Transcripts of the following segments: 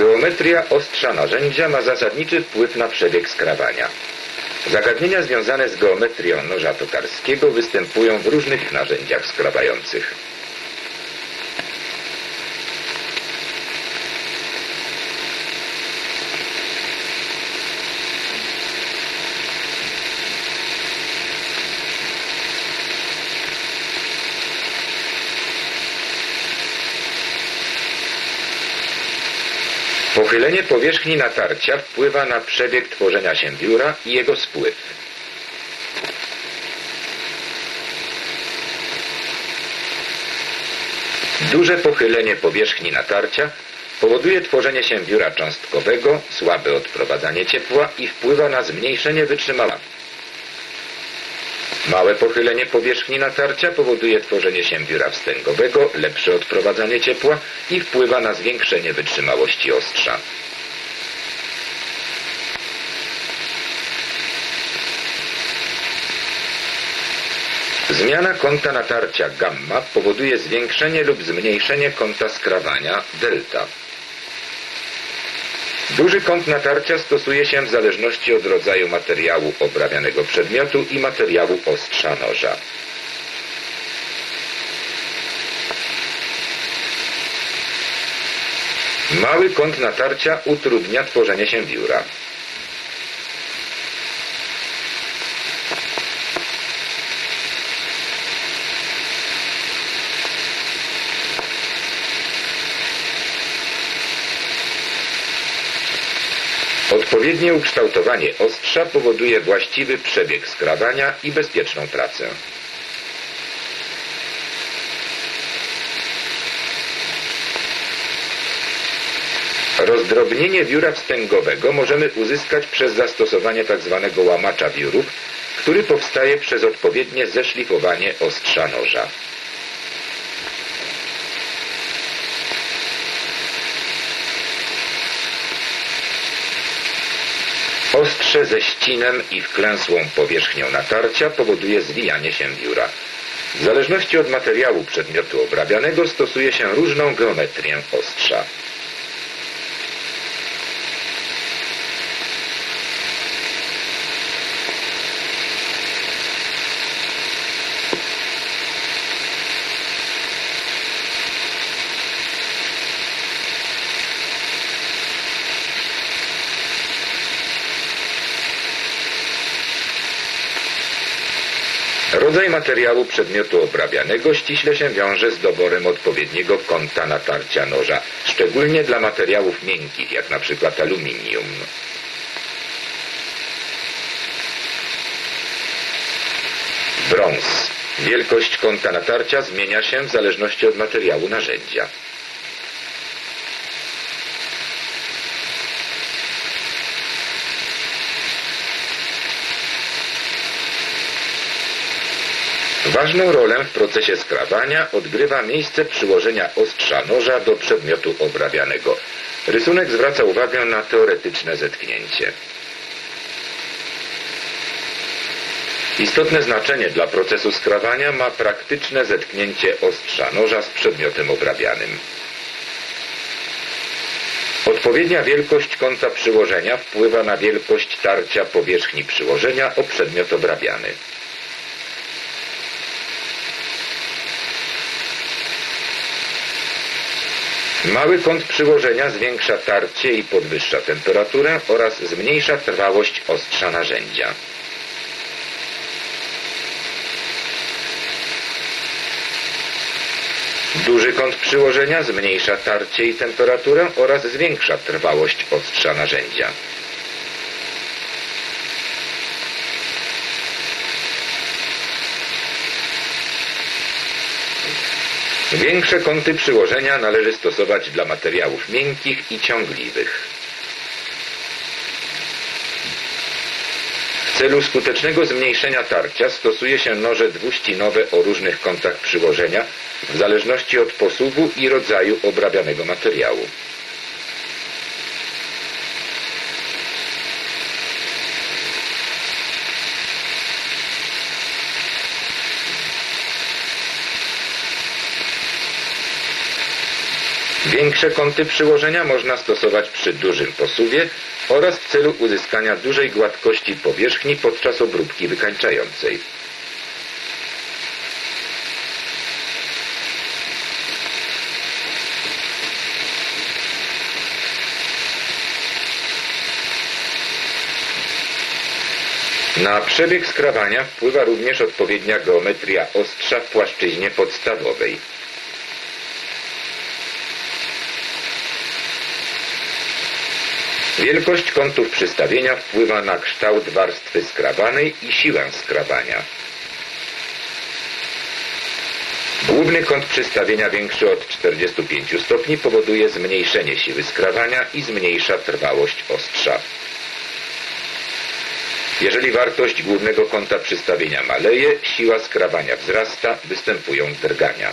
Geometria ostrza narzędzia ma zasadniczy wpływ na przebieg skrawania. Zagadnienia związane z geometrią noża tokarskiego występują w różnych narzędziach skrawających. Pochylenie powierzchni natarcia wpływa na przebieg tworzenia się biura i jego spływ. Duże pochylenie powierzchni natarcia powoduje tworzenie się biura cząstkowego, słabe odprowadzanie ciepła i wpływa na zmniejszenie wytrzymałości. Małe pochylenie powierzchni natarcia powoduje tworzenie się biura wstęgowego, lepsze odprowadzanie ciepła i wpływa na zwiększenie wytrzymałości ostrza. Zmiana kąta natarcia gamma powoduje zwiększenie lub zmniejszenie kąta skrawania delta. Duży kąt natarcia stosuje się w zależności od rodzaju materiału obrabianego przedmiotu i materiału ostrza noża. Mały kąt natarcia utrudnia tworzenie się biura. Odpowiednie ukształtowanie ostrza powoduje właściwy przebieg skrawania i bezpieczną pracę. Rozdrobnienie biura wstęgowego możemy uzyskać przez zastosowanie tzw. łamacza biurów, który powstaje przez odpowiednie zeszlifowanie ostrza noża. Ostrze ze ścinem i wklęsłą powierzchnią natarcia powoduje zwijanie się biura. W zależności od materiału przedmiotu obrabianego stosuje się różną geometrię ostrza. Rodzaj materiału przedmiotu obrabianego ściśle się wiąże z doborem odpowiedniego kąta natarcia noża, szczególnie dla materiałów miękkich, jak na przykład aluminium. Brąz. Wielkość kąta natarcia zmienia się w zależności od materiału narzędzia. Ważną rolę w procesie skrawania odgrywa miejsce przyłożenia ostrza noża do przedmiotu obrabianego. Rysunek zwraca uwagę na teoretyczne zetknięcie. Istotne znaczenie dla procesu skrawania ma praktyczne zetknięcie ostrza noża z przedmiotem obrabianym. Odpowiednia wielkość kąta przyłożenia wpływa na wielkość tarcia powierzchni przyłożenia o przedmiot obrabiany. Mały kąt przyłożenia zwiększa tarcie i podwyższa temperaturę oraz zmniejsza trwałość ostrza narzędzia. Duży kąt przyłożenia zmniejsza tarcie i temperaturę oraz zwiększa trwałość ostrza narzędzia. Większe kąty przyłożenia należy stosować dla materiałów miękkich i ciągliwych. W celu skutecznego zmniejszenia tarcia stosuje się noże dwuścinowe o różnych kątach przyłożenia w zależności od posuwu i rodzaju obrabianego materiału. Większe kąty przyłożenia można stosować przy dużym posuwie oraz w celu uzyskania dużej gładkości powierzchni podczas obróbki wykańczającej. Na przebieg skrawania wpływa również odpowiednia geometria ostrza w płaszczyźnie podstawowej. Wielkość kątów przystawienia wpływa na kształt warstwy skrawanej i siłę skrawania. Główny kąt przystawienia większy od 45 stopni powoduje zmniejszenie siły skrawania i zmniejsza trwałość ostrza. Jeżeli wartość głównego kąta przystawienia maleje, siła skrawania wzrasta, występują drgania.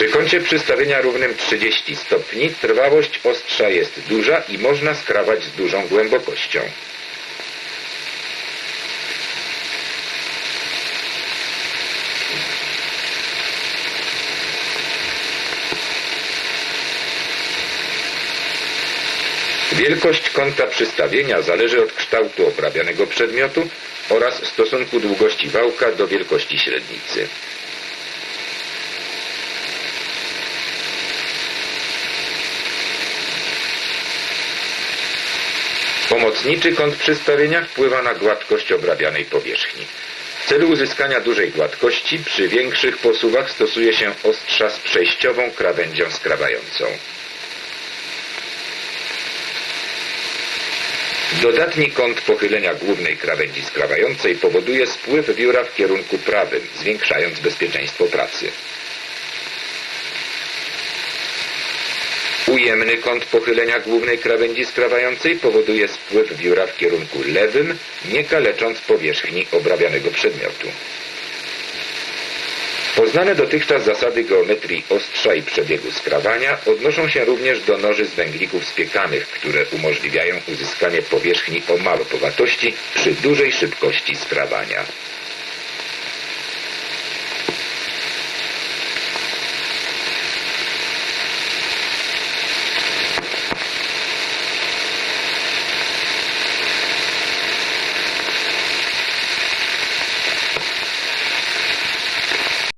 Przy kącie przystawienia równym 30 stopni trwałość ostrza jest duża i można skrawać z dużą głębokością. Wielkość kąta przystawienia zależy od kształtu obrabianego przedmiotu oraz stosunku długości wałka do wielkości średnicy. Pomocniczy kąt przystawienia wpływa na gładkość obrabianej powierzchni. W celu uzyskania dużej gładkości przy większych posuwach stosuje się ostrza z przejściową krawędzią skrawającą. Dodatni kąt pochylenia głównej krawędzi skrawającej powoduje spływ biura w kierunku prawym, zwiększając bezpieczeństwo pracy. Ujemny kąt pochylenia głównej krawędzi skrawającej powoduje spływ biura w kierunku lewym, nie kalecząc powierzchni obrabianego przedmiotu. Poznane dotychczas zasady geometrii ostrza i przebiegu skrawania odnoszą się również do noży z węglików spiekanych, które umożliwiają uzyskanie powierzchni o malopowatości przy dużej szybkości skrawania.